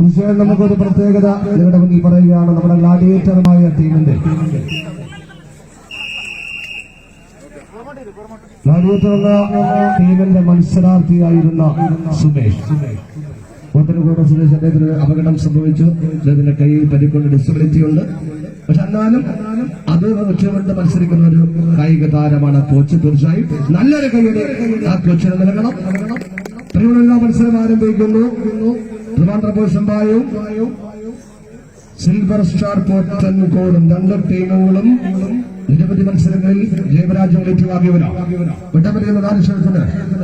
തീർച്ചയായും നമുക്കൊരു പ്രത്യേകത നിങ്ങളുടെ മുന്നിൽ പറയുകയാണ് നമ്മുടെ ഗ്ലാഡിയേറ്ററുമായ ടീമിന്റെ. ഗ്ലാഡിയേറ്റർ എന്ന ടീമിന്റെ മത്സരാർത്ഥിയായിരുന്ന സുമേഷ്. കോട്ടനക്കോട് സുരേഷ് അദ്ദേഹത്തിന് അപകടം സംഭവിച്ചു. അദ്ദേഹത്തിന്റെ കൈയിൽ പരിക്കൊണ്ട് ഡിസബിലിറ്റി ഉണ്ട്. പക്ഷെ എന്നാലും അത് ലക്ഷ്യമിട്ട് മത്സരിക്കുന്ന ഒരു കായിക താരമാണ് കോച്ച് തീർച്ചയായും. നല്ലൊരു കൈയുടെ ആ കോച്ചിന് നൽകണം. പ്രിയമുള്ള മത്സരം ആരംഭിക്കുന്നു. ട്രിവാൻഡ്രം സിൽവർ സ്റ്റാർ പോറ്റൻകോടും രണ്ട് ടീമുകളും നിരവധി മത്സരങ്ങളിൽ ജയപരാജയം ഏറ്റുവാങ്ങിയവരാണ്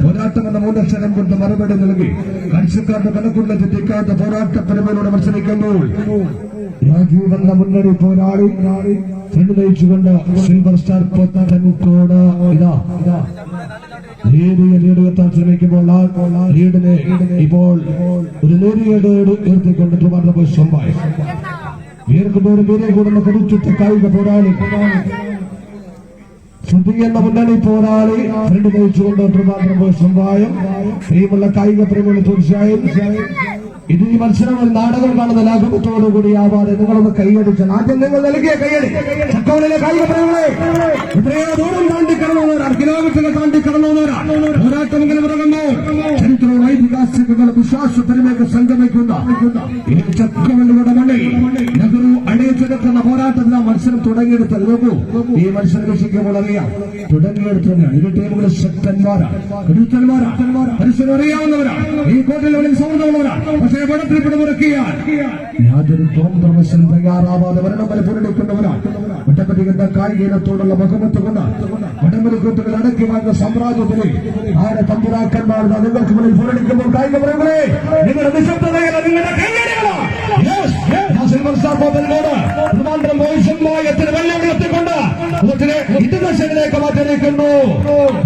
പോരാട്ടം എന്ന മൂന്നക്ഷരം കൊണ്ട് മറുപടി നൽകി. കാഴ്ചക്കാരുടെ കണക്കുള്ള തെറ്റിക്കാത്ത പോരാട്ട പരമ്പരയോടെ മത്സരിക്കുമ്പോൾ രാജീവ് എന്ന മുന്നണി പോരാളി. ഫ്രണ്ട് നയിച്ചുകൊണ്ട് സിൽവർ സ്റ്റാർ പോത്തൻകോട് ഇതാ ഇതാ. ലീഡിനെ ഇപ്പോൾ ഒരു കരുത്തുറ്റ കായിക പോരാളി. ശ്രുതി എന്ന മുന്നണി പോരാളി ഫ്രണ്ട് നയിച്ചുകൊണ്ട് ട്രിവാൻഡ്രം ബോയ്സ് സ്വന്തമായും പ്രിയമുള്ള കായിക പ്രേമികൾ തീർച്ചയായും ഇത് ഈ മത്സരം ഒരു നാടകം കാണുന്ന ലാഘവത്തോടു കൂടി ആവാതെ നിങ്ങളൊന്ന് കൈയടിച്ച ആദ്യം നിങ്ങൾ നൽകിയ കൈയടി. ചക്കോളിലെ കായിക പ്രേമികളെ എത്രയോ ദൂരം താണ്ടി കടന്നു കിലോമീറ്റർ താണ്ടി കടന്നു പോരാട്ടം ഐതിഹാസികങ്ങളും വിശ്വാസത്തിലേക്ക് സംഗമിക്കുന്ന ഈ മണ്ണിൽ നെഹ്റു അണിയിച്ചെടുക്കുന്ന പോരാട്ടത്തിന് ആ മത്സരം തുടങ്ങിയെടുത്തത്. നോക്കൂ ഈ മത്സരം വീക്ഷിക്കുമ്പോൾ അറിയാം തുടങ്ങിയെടുത്തതാണ് ഇരു ശക്തന്മാരാണ് ഈ സൗഹൃദമുള്ളവരാണ് പക്ഷേ തയ്യാറാവാതെ വരണം ഒറ്റപ്പതികളുടെ കായിക ഇനത്തോടുള്ള ബഹുമത്ത് കൊണ്ട് വടംവലി കൂട്ടുകൾ അടക്കി വാങ്ങുന്ന സാമ്രാജ്യത്തിലെ ആരെ തമ്പുരാക്കന്മാർ നിങ്ങൾക്ക് മുന്നിൽ കായിക പറയുകളെ നിങ്ങളുടെ നിശബ്ദതയല്ല നിങ്ങളുടെ ട്രിവാൻഡ്രം വെല്ലുവിളി എത്തിക്കൊണ്ട് കൂട്ടിനെ ഇടതുവശങ്ങളിലേക്ക് മാറ്റിയിരിക്കുന്നു.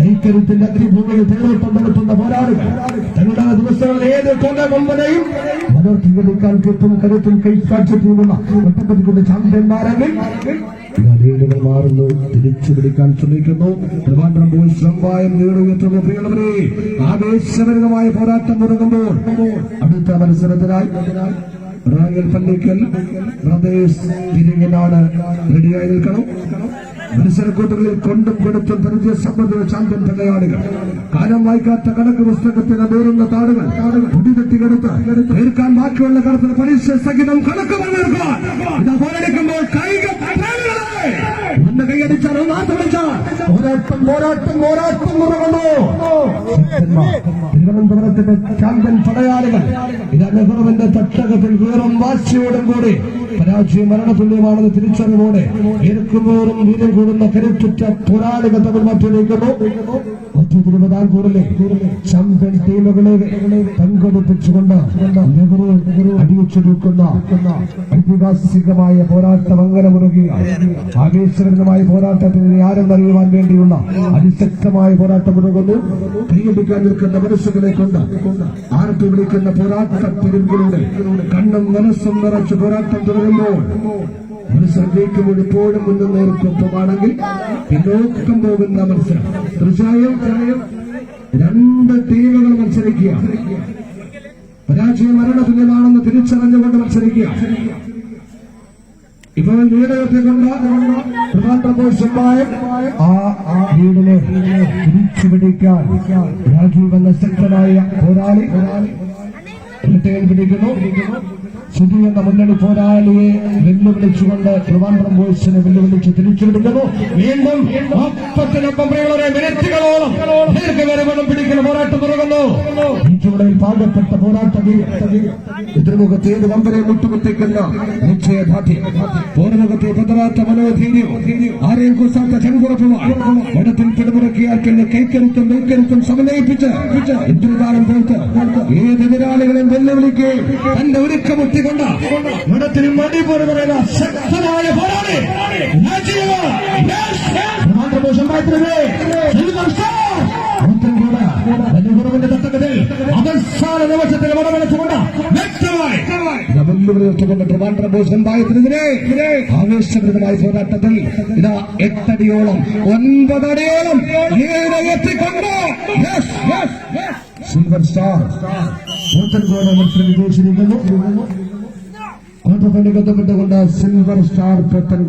ഈ കരുത്തിന്റെ അഗ്നിഭൂമിയിൽ തേരോട്ടം നടത്തുന്ന പോരാളികൾ തങ്ങളുടെ ദിവസങ്ങളിൽ ഏത് കൊണ്ട മുമ്പനെയും മനോർത്തികളിക്കാൻ കിട്ടും കരുത്തും കൈസാക്ഷ്യത്തിനുള്ള ഒറ്റപ്പതിക്കൊണ്ട് ചാമ്പ്യന്മാരെങ്കിൽ ലീഡുകൾ മാറുന്നു തിരിച്ചു പിടിക്കാൻ ശ്രമിക്കുന്നു. ട്രിവാൻഡ്രം ബോയ്സ് ലംബായം പ്രിയമുള്ളവരെ ആവേശഭരിതമായ പോരാട്ടം തുടങ്ങുമ്പോൾ അടുത്ത മത്സരത്തിനായി റായൽ പള്ളിക്കൽ പ്രദേശ് തിരിഞ്ഞാണ് റെഡിയായി നിൽക്കണം. മത്സരക്കൂട്ടുകളിൽ കൊണ്ടും കൊടുത്തും പരിചയ സംബന്ധിച്ച ചാമ്പ്യൻ തലയാളികൾ കാലം വായിക്കാത്ത കണക്ക് പുസ്തകത്തിന് നേരുന്ന താടുകൾ പൊടിതെട്ടിക്കെടുത്ത് തീർക്കാൻ ബാക്കിയുള്ള കടത്തിന് പരീക്ഷ സഹിതം കണക്ക് പറഞ്ഞെടുക്കാൻ ഇതാ പോരടിക്കുമ്പോൾ കായിക ഒന്ന് കൈയടിച്ചാൽ പോരാട്ടം പോരാട്ടം പോരാട്ടം തിരുവനന്തപുരത്തിന്റെ ചാമ്പ്യൻ പടയാളികൾ. ഇതാ നെഹ്റുവിന്റെ തട്ടകത്തിൽ വീറും വാശിയോടും കൂടി പരാജയം മരണതുല്യമാണെന്ന് തിരിച്ചറിവോടെ ഇറക്കുമ്പോറും വീര്യം കൂടുന്ന കരുത്തുറ്റ പോരാളികൾ തമ്മിൽ മാറ്റിയിരിക്കുന്നു മറ്റു തിരുവിതാംകൂറിലെ ചാമ്പ്യൻ ടീമുകളെ പങ്കെടുപ്പിച്ചുകൊണ്ട് നെഹ്റു അടിവെച്ചെടുക്കുന്ന ഐതിഹാസികമായ പോരാട്ടം മുറുകയാണ് ആവേശകരമായ പോരാട്ടത്തിന് ആരും അറിയുവാൻ വേണ്ടിയുള്ള അതിശക്തമായ പോരാട്ടം മുറുകുന്നു. കൈയടിക്കാൻ നിൽക്കുന്ന മനസ്സുകളെ കൊണ്ട് ആർത്തി വിളിക്കുന്ന പോരാട്ട പെരുമ്പിലൂടെ കണ്ണും മനസ്സും നിറച്ച് പോരാട്ടം മത്സരം ജയിക്കുമ്പോൾ ഇപ്പോഴും മുന്നിൽ നേർക്കൊപ്പമാണെങ്കിൽ പിന്നോക്കം പോകുന്ന മത്സരം. തീർച്ചയായും രണ്ട് ടീമുകൾ മത്സരിക്കുക. പരാജയം മരണതുല്യമാണെന്ന് തിരിച്ചറിഞ്ഞുകൊണ്ട് മത്സരിക്കുക. ഇപ്പോൾ വീടെത്തിക്കൊണ്ട് ട്രിവാൻഡ്രം ബോയ്സുമായി ആ ആ വീടിനെ തിരിച്ചു രാജീവ് എന്ന ശക്തനായ പോരാളി. റിട്ടേൺ പിടിക്കുന്നു സുധി എന്ന മുന്നണി പോരാളിയെ വെല്ലുവിളിച്ചുകൊണ്ട് ട്രിവാൻഡ്രം ബോയ്സിനെ വെല്ലുവിളിച്ച് തിരിച്ചു പിടിക്കുന്നു വീണ്ടും ഒപ്പത്തിനൊപ്പം പ്രിയമുള്ളവരെ മിനിറ്റുകളോളം ദീർഘവരവണം പിടിക്കുന്ന. പോരാട്ടം തുടങ്ങുന്നു ചുവടയിൽ പാകപ്പെട്ട പോരാട്ട എതിർമുഖത്ത് ഏത് വമ്പനെ മുട്ടുകുത്തിക്കുന്ന നിശ്ചയദാർഢ്യം പോരമുഖത്തെ പതറാത്ത മനോധീര്യം ആരെയും കുസാത്ത ചങ്കുറപ്പുമായി വടത്തിൽ പിടിമുറക്കിയാർക്കെന്നെ കൈക്കരുത്തും വെൽക്കരുത്തും സമന്വയിപ്പിച്ച് ഇന്ദ്രതാരം പോയിട്ട് ഏത് എതിരാളികളെയും വെല്ലുവിളിക്കുകയും തന്റെ ഒരുക്കമുട്ടിക്കൊണ്ട് വടത്തിനും മടിപൂർ പറയുന്ന ശക്തമായ പോരാളി രാജീവ് അവസാന നിമിഷത്തിൽ വ്യക്തമായി ട്രിവാൻഡ്രം ബോസ് പോരാട്ടത്തിൽ ഇതാ എട്ടടിയോളം ഒൻപതടിയോളം എത്തിക്കൊണ്ട്. സിൽവർ സ്റ്റാർ മത്സരം വിജയിച്ചിരിക്കുന്നു. ബന്ധപ്പെട്ടുകൊണ്ട് സിൽവർ സ്റ്റാർ